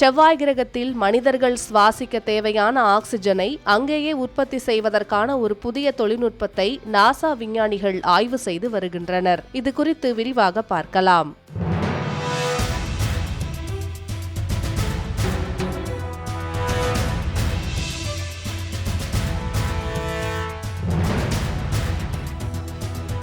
செவ்வாய் கிரகத்தில் மனிதர்கள் சுவாசிக்க தேவையான ஆக்சிஜனை அங்கேயே உற்பத்தி செய்வதற்கான ஒரு புதிய தொழில்நுட்பத்தை நாசா விஞ்ஞானிகள் ஆய்வு செய்து வருகின்றனர். இது குறித்து விரிவாக பார்க்கலாம்.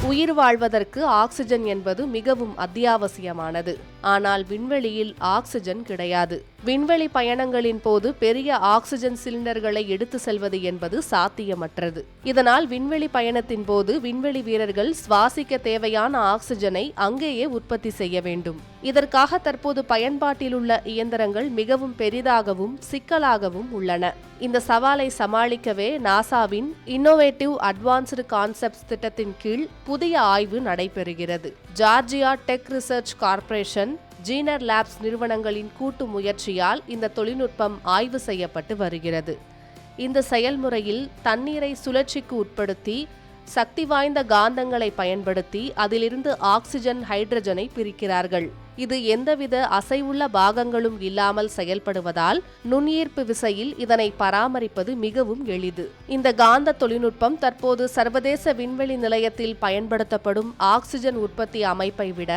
உயிர் வாழ்வதற்கு ஆக்சிஜன் என்பது மிகவும் அத்தியாவசியமானது. ஆனால் விண்வெளியில் ஆக்சிஜன் கிடையாது. விண்வெளி பயணங்களின் போது பெரிய ஆக்சிஜன் சிலிண்டர்களை எடுத்து செல்வது என்பது சாத்தியமற்றது. இதனால் விண்வெளி பயணத்தின் போது விண்வெளி வீரர்கள் சுவாசிக்க தேவையான ஆக்சிஜனை அங்கேயே உற்பத்தி செய்ய வேண்டும். இதற்காக தற்போது பயன்பாட்டில் உள்ள இயந்திரங்கள் மிகவும் பெரிதாகவும் சிக்கலாகவும் உள்ளன. இந்த சவாலை சமாளிக்கவே நாசாவின் இன்னோவேட்டிவ் அட்வான்ஸ்டு கான்செப்ட்ஸ் திட்டத்தின் கீழ் புதிய ஆய்வு நடைபெறுகிறது. ஜார்ஜியா டெக் ரிசர்ச் கார்ப்பரேஷன் ஜீனர் லேப்ஸ் நிறுவனங்களின் கூட்டு முயற்சியால் இந்த தொழில்நுட்பம் ஆய்வு செய்யப்பட்டு வருகிறது. இந்த செயல்முறையில் தண்ணீரை சுழற்சிக்கு உட்படுத்தி சக்தி வாய்ந்த காந்தங்களை பயன்படுத்தி அதிலிருந்து ஆக்சிஜன் ஹைட்ரஜனை பிரிக்கிறார்கள். இது எந்தவித அசைவுள்ள பாகங்களும் இல்லாமல் செயல்படுவதால் நுண்ஈர்ப்பு விசையில் இதனை பராமரிப்பது மிகவும் எளிது. இந்த காந்த தொழில்நுட்பம் தற்போது சர்வதேச விண்வெளி நிலையத்தில் பயன்படுத்தப்படும் ஆக்சிஜன் உற்பத்தி அமைப்பை விட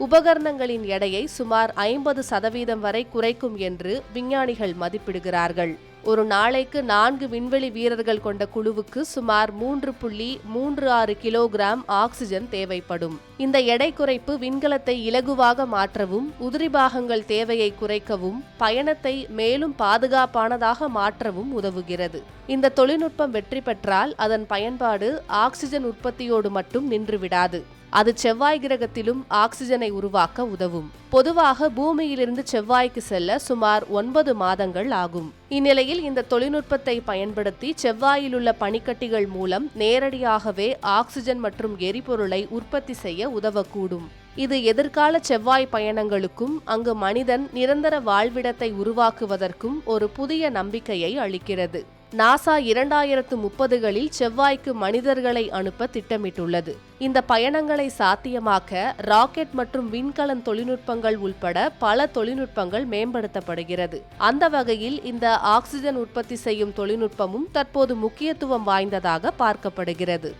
உபகரணங்களின் எடையை சுமார் ஐம்பது சதவீதம் வரை குறைக்கும் என்று விஞ்ஞானிகள் மதிப்பிடுகிறார்கள். ஒரு நாளைக்கு நான்கு விண்வெளி வீரர்கள் கொண்ட குழுவுக்கு சுமார் மூன்று புள்ளி மூன்று ஆறு கிலோகிராம் ஆக்சிஜன் தேவைப்படும். இந்த எடை குறைப்பு விண்கலத்தை இலகுவாக மாற்றவும் உதிரி பாகங்கள் தேவையை குறைக்கவும் பயணத்தை மேலும் பாதுகாப்பானதாக மாற்றவும் உதவுகிறது. இந்த தொழில்நுட்பம் வெற்றி பெற்றால் அதன் பயன்பாடு ஆக்சிஜன் உற்பத்தியோடு மட்டும் நின்றுவிடாது அது செவ்வாய் கிரகத்திலும் ஆக்சிஜனை உருவாக்க உதவும். பொதுவாக பூமியிலிருந்து செவ்வாய்க்கு செல்ல சுமார் ஒன்பது மாதங்கள் ஆகும். இந்நிலையில் இந்த தொழில்நுட்பத்தை பயன்படுத்தி செவ்வாயில் உள்ள பனிக்கட்டிகள் மூலம் நேரடியாகவே ஆக்சிஜன் மற்றும் எரிபொருளை உற்பத்தி செய்ய உதவக்கூடும். இது எதிர்கால செவ்வாய் பயணங்களுக்கும் அங்கு மனிதன் நிரந்தர வாழ்விடத்தை உருவாக்குவதற்கும் ஒரு புதிய நம்பிக்கையை அளிக்கிறது. நாசா இரண்டாயிரத்து முப்பதுகளில் செவ்வாய்க்கு மனிதர்களை அனுப்ப திட்டமிட்டுள்ளது. இந்த பயணங்களை சாத்தியமாக்க ராக்கெட் மற்றும் விண்கலன் தொழில்நுட்பங்கள் உள்பட பல தொழில்நுட்பங்கள் மேம்படுத்தப்படுகிறது. அந்த வகையில் இந்த ஆக்சிஜன் உற்பத்தி செய்யும் தொழில்நுட்பமும் தற்போது முக்கியத்துவம் வாய்ந்ததாக பார்க்கப்படுகிறது.